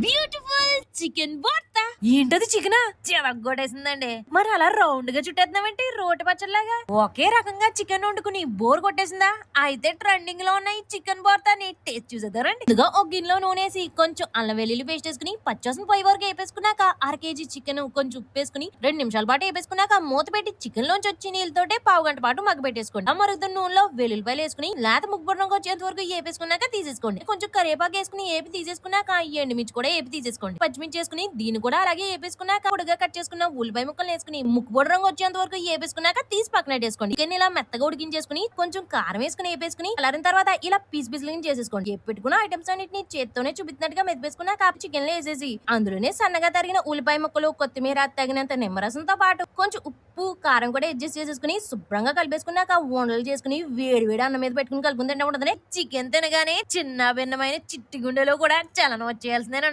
beautiful chicken what? ఏంటది chicken? చెరగొట్టేసిందండి మరి అలా రౌండ్గా చుట్టేద్దామంటే రోటి పచ్చడిలాగా? ఒకే రకంగా చికెన్ వండుకుని బోర్ కొట్టేసిందా? అయితే ట్రెండింగ్లో ఉన్న ఈ చికెన్ బోర్తాని టేస్ట్ చూసేద్దారండి ఇదిగో ఒక గిన్నెలో నూనెసి కొంచెం అల్లం వెల్లుల్లి పేస్ట్ వేసుకుని పచ్చసం పొయ్యి వరకు వేపేసుకున్నాక అర కేజీ చికెన్ కొంచెం ఉప్పు వేసుకుని రెండు నిమిషాల పాటు వేపేసుకున్నాక మూత పెట్టి చికెన్ లోంచి వచ్చి నీళ్ళతోటే పావు గంట పాటు మగ్గ పెట్టేసుకోండి ఆ మరుగుతున్న నూనెలో వెల్లుల్లిపాయలు వేసుకుని లేత ముగ్గురు వచ్చేంత వరకు వేపేసుకున్నాక తీసేసుకోండి. కొంచెం కరివేపాకు వేసుకుని ఏపి తీసేసుకున్నాక ఎండుమిర్చి కూడా ఏపి తీసేసుకోండి. పచ్చిమిర్చి వేసుకుని దీన్ని కూడా అలాగే వేపేసుకున్నాక పొడిగా కట్ చేసుకున్న ఉల్లిపాయ ముక్కలు వేసుకుని ముక్కుబొడి రంగు వచ్చేంత వరకు వేపేసుకున్నాక తీసి పక్కన వేసుకోండి చికెన్ ఇలా మెత్తగా ఉడికించేసుకుని కొంచెం కారం వేసుకుని వేపేసుకుని అలారిన తర్వాత ఇలా పీస్ పీసులు చేసేసుకోండి. పెట్టుకున్న ఐటమ్స్ అన్నిటిని చేత్తోనే చూపించినట్టుగా మెదిపేసుకున్నాక చికెన్లో వేసేసి అందులోనే సన్నగా తరిగిన ఉల్లిపాయ ముక్కలు కొత్తిమీర తగినంత నిమ్మరసంతో పాటు కొంచెం ఉప్పు కారం కూడా అడ్జస్ట్ చేసేసుకుని శుభ్రంగా కలిపేసుకున్నాక వండలు చేసుకుని వేడి వేడి అన్నం మీద పెట్టుకుని కలుపుకుంటే తింటే చికెన్ తినగానే చిన్న భిన్నమైన చిట్టి గుండెలో కూడా చలనం వచ్చేయాల్సిందేనండి.